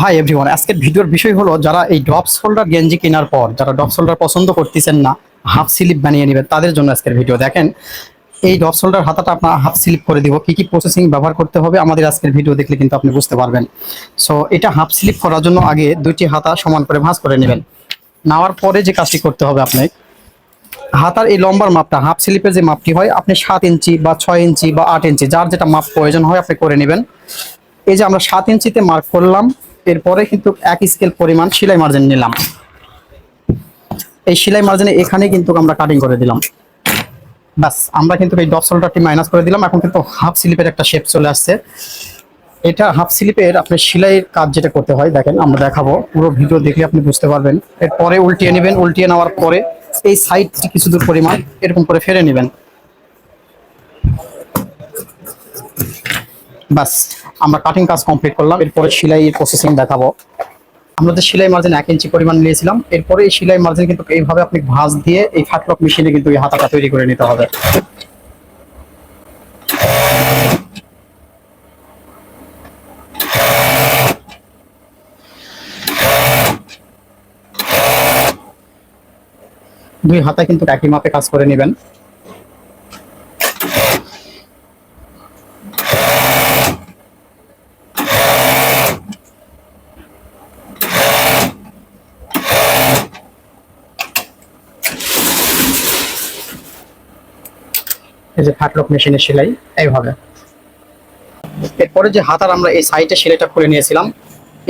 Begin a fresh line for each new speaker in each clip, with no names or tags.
Hi everyone আজকের ভিডিওর বিষয় হলো, যারা এই ড্রপস হোল্ডার গেঞ্জি কেনার পর, যারা ড্রপস হোল্ডার পছন্দ করতেছেন না, হাফ স্লিপ বানিয়ে নেবেন, তাদের জন্য আজকের ভিডিও। দেখেন, এই ড্রপস হোল্ডার হাতাটা আপনার হাফ স্লিপ করে দিব। কি কি প্রসেসিং ব্যবহার করতে হবে, আমাদের আজকের ভিডিও দেখলে কিন্তু আপনি বুঝতে পারবেন। সো এটা হাফ স্লিপ করার জন্য আগে দুইটি হাতা সমান করে ভাঁজ করে নেবেন। নেওয়ার পরে যে কাজটি করতে হবে আপনি, হাতার এই লম্বার মাপটা, হাফ স্লিপের যে মাপটি হয়, আপনি সাত ইঞ্চি বা ছয় ইঞ্চি বা আট ইঞ্চি, যার যেটা মাপ প্রয়োজন হয়, আপনি করে নেবেন। এই যে আমরা সাত ইঞ্চিতে মার্ক করলাম এরপরে কিন্তু এক স্কেল পরিমাণ সেলাই মার্জিন নিলাম। এই সেলাই মার্জিনে এখানে কিন্তু আমরা কাটিং করে দিলাম। ব্যাস, আমরা কিন্তু এই ডপ সোল্ডারটি মাইনাস করে দিলাম। এখন কিন্তু হাফ স্লিপের একটা শেপ চলে আসছে। এটা হাফ স্লিপের আপনি সেলাইয়ের কাজ যেটা করতে হয়, দেখেন আমরা দেখাবো। পুরো ভিডিও দেখলে আপনি বুঝতে পারবেন। এরপরে উল্টিয়ে নেবেন। উল্টিয়ে নেওয়ার পরে এই সাইডটি কিছু দূর পরিমাণ এরকম করে ফেরে নেবেন। বাস, আমরা কাটিং কাজ কমপ্লিট করলাম, এরপরে সেলাই প্রসেসিং দেখাবো। আমরা যে সেলাই মার্জিন এক ইঞ্চি পরিমাণ নিয়েছিলাম, এরপরে এই সেলাই মার্জিন কিন্তু এইভাবে আপনি ভাঁজ দিয়ে এই ফাটলক মেশিনে কিন্তু এই হাতাটা তৈরি করে নিতে হবে। দুই হাতায় কিন্তু একই মাপে কাজ করে নেবেন। এই যে ফাটলক মেশিনের সেলাই, এইভাবে। এরপরে যে হাতার আমরা এই সাইডে সেলাইটা খুলে নিয়েছিলাম,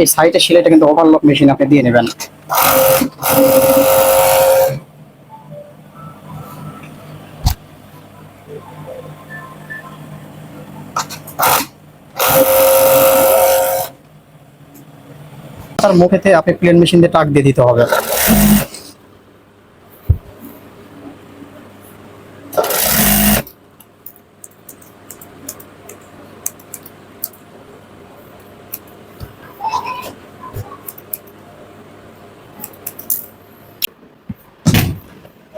এই সাইডে সেলাইটা কিন্তু ওভারলক মেশিন আপনি দিয়ে নেবেন। তার মুখেতে আপনি প্লেন মেশিন দিয়ে টাক দিয়ে দিতে হবে।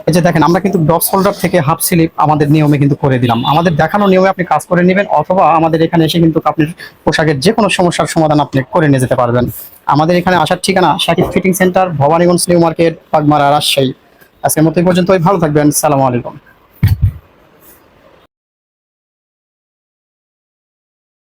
এই যে দেখেন, আমরা কিন্তু ডপ হোল্ডার থেকে হাফ স্লিপ আমাদের নিয়মে কিন্তু করে দিলাম। আমাদের দেখানো নিয়মে আপনি কাজ করে নেবেন, অথবা আমাদের এখানে এসে কিন্তু আপনি পোশাকের যে কোনো সমস্যার সমাধান আপনি করে নিয়ে যেতে পারবেন। আমাদের এখানে আসার ঠিকানা Shakib fitting centre, Bhabaniganj, new market Pagmara Rajshahi. আজকের মতো পর্যন্ত পর্যন্তই, ভালো থাকবেন, সালামু আলাইকুম।